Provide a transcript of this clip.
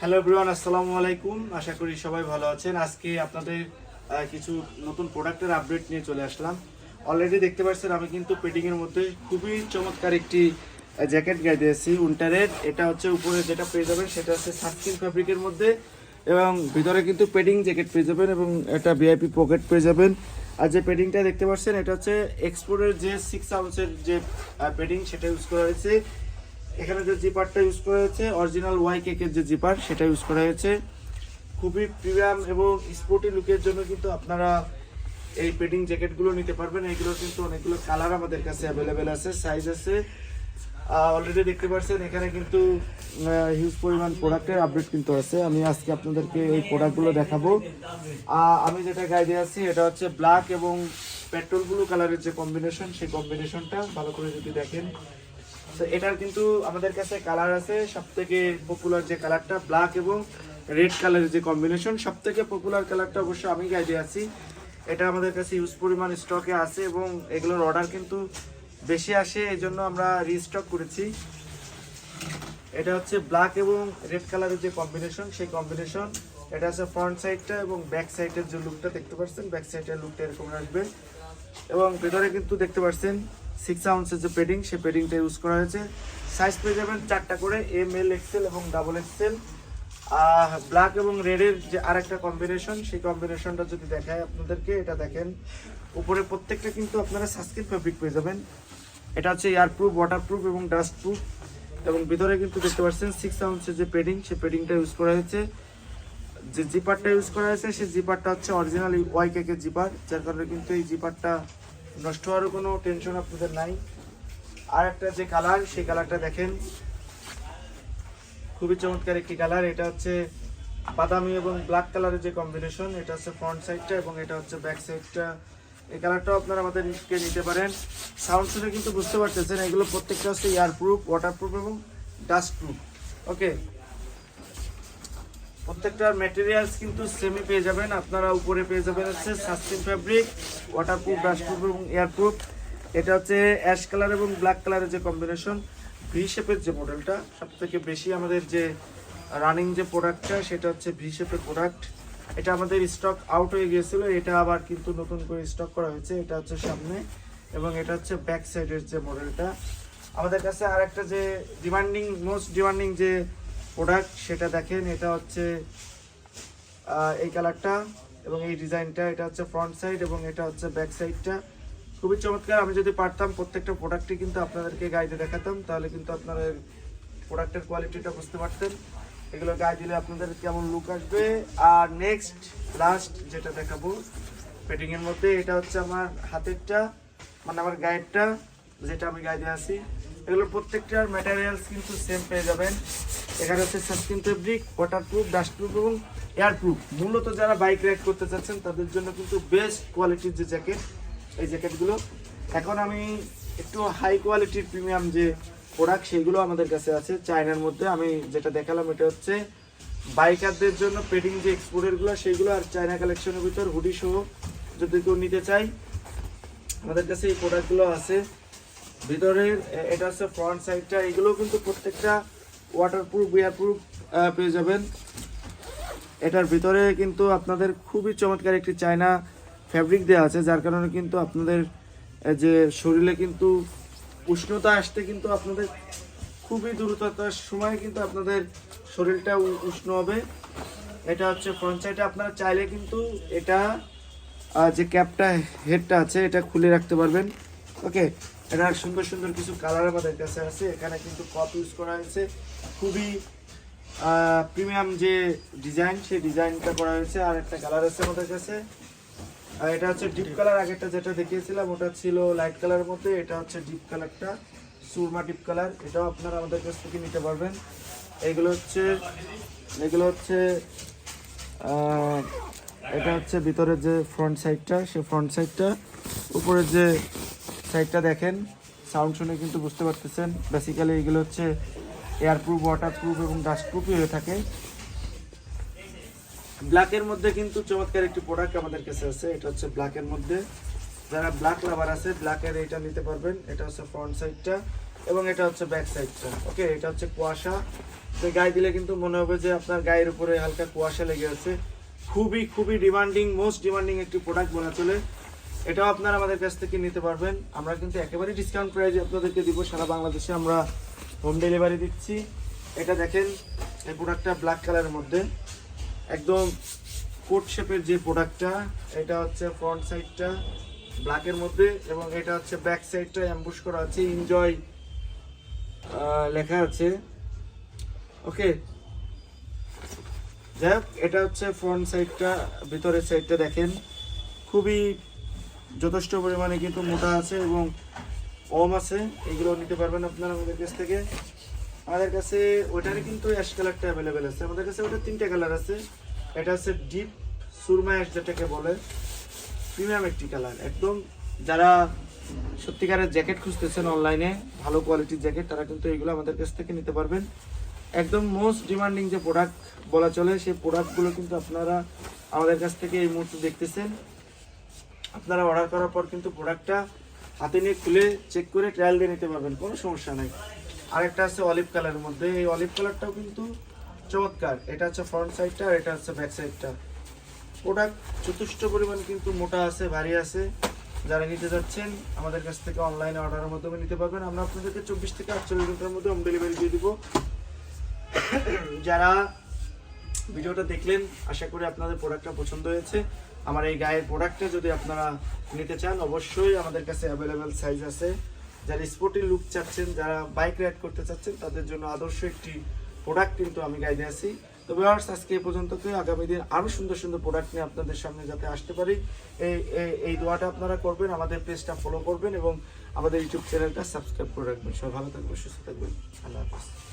Hello everyone আসসালামু আলাইকুম। আশা করি সবাই ভালো আছেন। আজকে আপনাদের কিছু নতুন প্রোডাক্টের আপডেট নিয়ে চলে আসলাম। অলরেডি দেখতে পাচ্ছেন, আমি কিন্তু পেডিং এর মধ্যে খুবই চমৎকার একটি জ্যাকেট গায়ে দিয়েছি উন্টারের এটা হচ্ছে উপরে যেটা পেয়ে যাবেন, সেটা হচ্ছে সানস্ক্রিন ফ্যাব্রিকের মধ্যে। এবং ভিতরে কিন্তু পেডিং জ্যাকেট পেয়ে যাবেন এবং এটা ভিআইপি পকেট পেয়ে যাবেন। আর যে পেডিংটা দেখতে পাচ্ছেন, এটা হচ্ছে এক্সপোর্টের যে সিক্স আউন্সের যে পেডিং সেটা ইউজ করা হয়েছে। এখানে যে জিপারটা ইউজ করা হয়েছে অরিজিনাল ওয়াই কেকের যে জিপার সেটা ইউজ করা হয়েছে। খুবই প্রিমিয়াম এবং স্পোর্টি লুকের জন্য কিন্তু আপনারা এই পেডিং জ্যাকেটগুলো নিতে পারবেন। এইগুলো কিন্তু অনেকগুলো কালার আমাদের কাছে অ্যাভেলেবেল আছে সাইজ আছে। অলরেডি দেখতে পাচ্ছেন, এখানে কিন্তু হিউজ পরিমাণ প্রোডাক্টের আপডেট কিন্তু আছে। আমি আজকে আপনাদেরকে এই প্রোডাক্টগুলো দেখাবো। আমি যেটা দিয়ে আছি, এটা হচ্ছে ব্ল্যাক এবং পেট্রোল ব্লু কালারের যে কম্বিনেশন সেই কম্বিনেশনটা ভালো করে যদি দেখেন। তো এটার কিন্তু আমাদের কাছে কালার আছে। সব থেকে পপুলার যে কালারটা ব্ল্যাক এবং রেড কালারের যে কম্বিনেশন সব থেকে পপুলার কালারটা অবশ্য আমি দিয়ে আছি। এটা আমাদের কাছে ইউজ পরিমাণ স্টকে আছে এবং এগুলোর অর্ডার কিন্তু বেশি আসে এই জন্য আমরা রিস্টক করেছি। এটা হচ্ছে ব্ল্যাক এবং রেড কালারের যে কম্বিনেশন সেই কম্বিনেশন এটা আছে ফ্রন্ট সাইডটা এবং ব্যাক সাইডের যে লুকটা দেখতে পাচ্ছেন? ব্যাক সাইডের লুকটা এরকম আসবে। এবং ভেতরে কিন্তু দেখতে পাচ্ছেন সিক্স আউন্সের যে পেডিং সেই পেডিংটা ইউজ করা হয়েছে। সাইজ পেয়ে যাবেন চারটা করে এম এল এক্সেল এবং ডাবল এক্সেল ব্ল্যাক এবং রেডের যে আরেকটা কম্বিনেশন সেই কম্বিনেশনটা যদি দেখায় আপনাদেরকে, এটা দেখেন। উপরে প্রত্যেকটা কিন্তু আপনারা সানস্ক্রিন ফেব্রিক পেয়ে যাবেন। এটা হচ্ছে এয়ার প্রুফ ওয়াটার প্রুফ এবং ডাস্ট প্রুফ এবং ভিতরে কিন্তু দেখতে পাচ্ছেন সিক্স আউন্সের যে পেডিং সেই পেডিংটা ইউজ করা হয়েছে। যে জিপারটা ইউজ করা হয়েছে, সেই জিপারটা হচ্ছে অরিজিনাল ওয়াই কেকের জিপার যার কারণে কিন্তু এই জিপারটা নষ্ট হওয়ারও কোনো টেনশন আপনাদের নাই। আর একটা যে কালার সেই কালারটা দেখেন। খুবই চমৎকার একটি কালার এটা হচ্ছে বাদামি এবং ব্ল্যাক কালারের যে কম্বিনেশন এটা হচ্ছে ফ্রন্ট সাইডটা এবং এটা হচ্ছে ব্যাক সাইডটা এই কালারটাও আপনারা আমাদের কে নিতে পারেন। সাউন্ড শুনে কিন্তু বুঝতে পারতেছেন, এগুলো প্রত্যেকটা হচ্ছে এয়ার প্রুফ ওয়াটার প্রুফ এবং ডাস্ট প্রুফ ওকে প্রত্যেকটার ম্যাটেরিয়ালস কিন্তু সেমি পেয়ে যাবেন। আপনারা উপরে পেয়ে যাবেন হচ্ছে সাস্টিন fabric water proof dust proof এবং এয়ার প্রুফ এটা হচ্ছে অ্যাশ কালার এবং ব্ল্যাক কালারের যে কম্বিনেশন ভি শেপের যে মডেলটা সব থেকে বেশি আমাদের যে রানিং যে প্রোডাক্টটা সেটা হচ্ছে ভি শেপের প্রোডাক্ট এটা আমাদের স্টক আউট হয়ে গিয়েছিল, এটা আবার কিন্তু নতুন করে স্টক করা হয়েছে, এটা হচ্ছে সামনে। এবং এটা হচ্ছে ব্যাক সাইডের যে মডেলটা আমাদের কাছে আর একটা যে ডিমান্ডিং মোস্ট ডিমান্ডিং যে প্রোডাক্ট সেটা দেখেন, এটা হচ্ছে এই কালারটা এবং এই ডিজাইনটা এটা হচ্ছে ফ্রন্ট সাইড এবং এটা হচ্ছে ব্যাক সাইডটা খুবই চমৎকার, আমি যদি পারতাম প্রত্যেকটা প্রোডাক্টই কিন্তু আপনাদেরকে গাইডে দেখাতাম, তাহলে কিন্তু আপনারা প্রোডাক্টের কোয়ালিটিটা বুঝতে পারতেন। এগুলো গায়ে দিলে আপনাদের কেমন লুক আসবে। আর নেক্সট লাস্ট যেটা দেখাবো পেটিং এর মধ্যে, এটা হচ্ছে আমার হাতেরটা মানে আমার গায়েরটা যেটা আমি গায়ে দিয়ে আসি এগুলোর প্রত্যেকটার ম্যাটেরিয়ালস কিন্তু সেম পেয়ে যাবেন। এখানে হচ্ছে sunscreen fabric water proof dust proof এবং এয়ার প্রুফ মূলত যারা বাইক রাইড করতে চাচ্ছেন, তাদের জন্য কিন্তু বেস্ট কোয়ালিটির যে জ্যাকেট এই জ্যাকেটগুলো এখন আমি একটু হাই কোয়ালিটির প্রিমিয়াম যে প্রোডাক্ট সেগুলো আমাদের কাছে আছে। চায়নার মধ্যে আমি যেটা দেখালাম, এটা হচ্ছে বাইকারদের জন্য পেডিং যে এক্সপোর্টেরগুলো সেইগুলো আর চায়না কালেকশনের ভিতর হুডি সহ যদি কেউ নিতে চাই আমাদের কাছে এই প্রোডাক্টগুলো আছে। ভিতরের এটা হচ্ছে ফ্রন্ট সাইডটা এগুলো কিন্তু প্রত্যেকটা ওয়াটারপ্রুফ এয়ারপ্রুফ পেয়ে যাবেন। এটার ভিতরে কিন্তু আপনাদের খুবই চমৎকার একটি চায়না ফ্যাব্রিক দেওয়া আছে, যার কারণে কিন্তু আপনাদের যে শরীরে কিন্তু উষ্ণতা আসতে কিন্তু আপনাদের খুবই দ্রুততার সময় কিন্তু আপনাদের শরীরটা উষ্ণ হবে। এটা হচ্ছে ফ্রন্ট সাইডে আপনারা চাইলে কিন্তু এটা যে ক্যাপটা হেডটা আছে, এটা খুলে রাখতে পারবেন। ওকে এটার সুন্দর সুন্দর কিছু কালার আমাদের কাছে আছে। এখানে কিন্তু কপ ইউজ করা হয়েছে। খুবই প্রিমিয়াম যে ডিজাইন সেই ডিজাইনটা করা হয়েছে। আর একটা কালার আছে আমাদের কাছে আর এটা হচ্ছে ডিপ কালার আগেরটা যেটা দেখিয়েছিলাম, ওটা ছিল লাইট কালার মধ্যে। এটা হচ্ছে ডিপ কালারটা সুরমা ডিপ কালার এটাও আপনারা আমাদের কাছ থেকে নিতে পারবেন। এগুলো হচ্ছে এগুলো হচ্ছে এটা হচ্ছে ভিতরের যে ফ্রন্ট সাইডটা সেই ফ্রন্ট সাইডটা উপরের যে সাইডটা দেখেন, সাউন্ড শুনে কিন্তু বুঝতে পারতেছেন। বেসিক্যালি এগুলো হচ্ছে এয়ার প্রুফ ওয়াটার প্রুফ এবং ডাস্ট প্রুফই হয়ে থাকে। ব্ল্যাকের মধ্যে কিন্তু চমৎকার একটি প্রোডাক্ট আমাদের কাছে আছে, এটা হচ্ছে ব্ল্যাকের মধ্যে। যারা ব্ল্যাক লাভার আছে ব্ল্যাকের এটা নিতে পারবেন। এটা হচ্ছে ফ্রন্ট সাইডটা এবং এটা হচ্ছে ব্যাক সাইডটা ওকে এটা হচ্ছে কুয়াশা। তো গায়ে দিলে কিন্তু মনে হবে যে আপনার গায়ের উপরে হালকা কুয়াশা লেগে আছে। খুবই খুবই ডিমান্ডিং মোস্ট ডিমান্ডিং একটি প্রোডাক্ট বলা চলে। এটাও আপনারা আমাদের কাছ থেকে নিতে পারবেন। আমরা কিন্তু একেবারেই ডিসকাউন্ট প্রাইজে আপনাদেরকে দিব। সারা বাংলাদেশে আমরা হোম ডেলিভারি দিচ্ছি। এটা দেখেন, এই প্রোডাক্টটা ব্ল্যাক কালারের মধ্যে। একদম কোট শেপের যে প্রোডাক্টটা এটা হচ্ছে ফ্রন্ট সাইডটা ব্ল্যাকের মধ্যে এবং এটা হচ্ছে ব্যাক সাইডটা অ্যাম্বুশ করা আছে। এনজয় লেখা আছে। ওকে যাই হোক, এটা হচ্ছে ফ্রন্ট সাইডটা ভিতরের সাইডটা দেখেন। খুবই যথেষ্ট পরিমাণে কিন্তু মোটা আছে এবং কম আছে। এগুলো নিতে পারবেন আপনারা আমাদের কাছ থেকে। আমাদের কাছে ওটারই কিন্তু অ্যাশ কালারটা অ্যাভেলেবেল আছে। আমাদের কাছে ওটা তিনটে কালার আছে। এটা হচ্ছে ডিপ সুরমা অ্যাশ যেটাকে বলে। প্রিমিয়াম একটি কালার একদম যারা সত্যিকারের জ্যাকেট খুঁজতেছেন অনলাইনে ভালো কোয়ালিটির জ্যাকেট তারা কিন্তু এগুলো আমাদের কাছ থেকে নিতে পারবেন। একদম মোস্ট ডিমান্ডিং যে প্রোডাক্ট বলা চলে, সেই প্রোডাক্টগুলো কিন্তু আপনারা আমাদের কাছ থেকে এই মুহূর্তে দেখতেছেন। আপনারা অর্ডার করার পর কিন্তু প্রোডাক্টটা হাতে নিয়ে খুলে চেক করে ট্রায়াল দিয়ে নিতে পারবেন, কোনো সমস্যা নেই। আরেকটা আছে অলিভ কালারের মধ্যে। এই অলিভ কালারটাও কিন্তু চমৎকার। এটা হচ্ছে ফ্রন্ট সাইডটা আর এটা হচ্ছে ব্যাক সাইডটা প্রোডাক্ট যথেষ্ট পরিমাণ কিন্তু মোটা আছে, ভারী আছে। যারা নিতে যাচ্ছেন, আমাদের কাছ থেকে অনলাইনে অর্ডারের মাধ্যমে নিতে পারবেন। আমরা আপনাদেরকে চব্বিশ থেকে আটচল্লিশ ঘণ্টার মধ্যে হোম ডেলিভারি দিয়ে দিব। যারা ভিডিওটা দেখলেন, আশা করি আপনাদের প্রোডাক্টটা পছন্দ হয়েছে। আমার এই গায়ের প্রোডাক্টটা যদি আপনারা নিতে চান, অবশ্যই আমাদের কাছে অ্যাভেলেবেল সাইজ আছে। যারা স্পোর্টি লুক চাচ্ছেন, যারা বাইক রাইড করতে চাচ্ছেন, তাদের জন্য আদর্শ একটি প্রোডাক্ট কিন্তু আমি গাইডে আছি। তো ভিউয়ার্স আজকে এই পর্যন্ত আগামী দিন আরও সুন্দর সুন্দর প্রোডাক্ট নিয়ে আপনাদের সামনে যাতে আসতে পারি, এই, এই- এই দোয়াটা আপনারা করবেন, আমাদের পেজটা ফলো করবেন এবং আমাদের ইউটিউব চ্যানেলটা সাবস্ক্রাইব করে রাখবেন। সবাই ভালো থাকবেন, সুস্থ থাকবেন। আল্লাহ হাফিজ।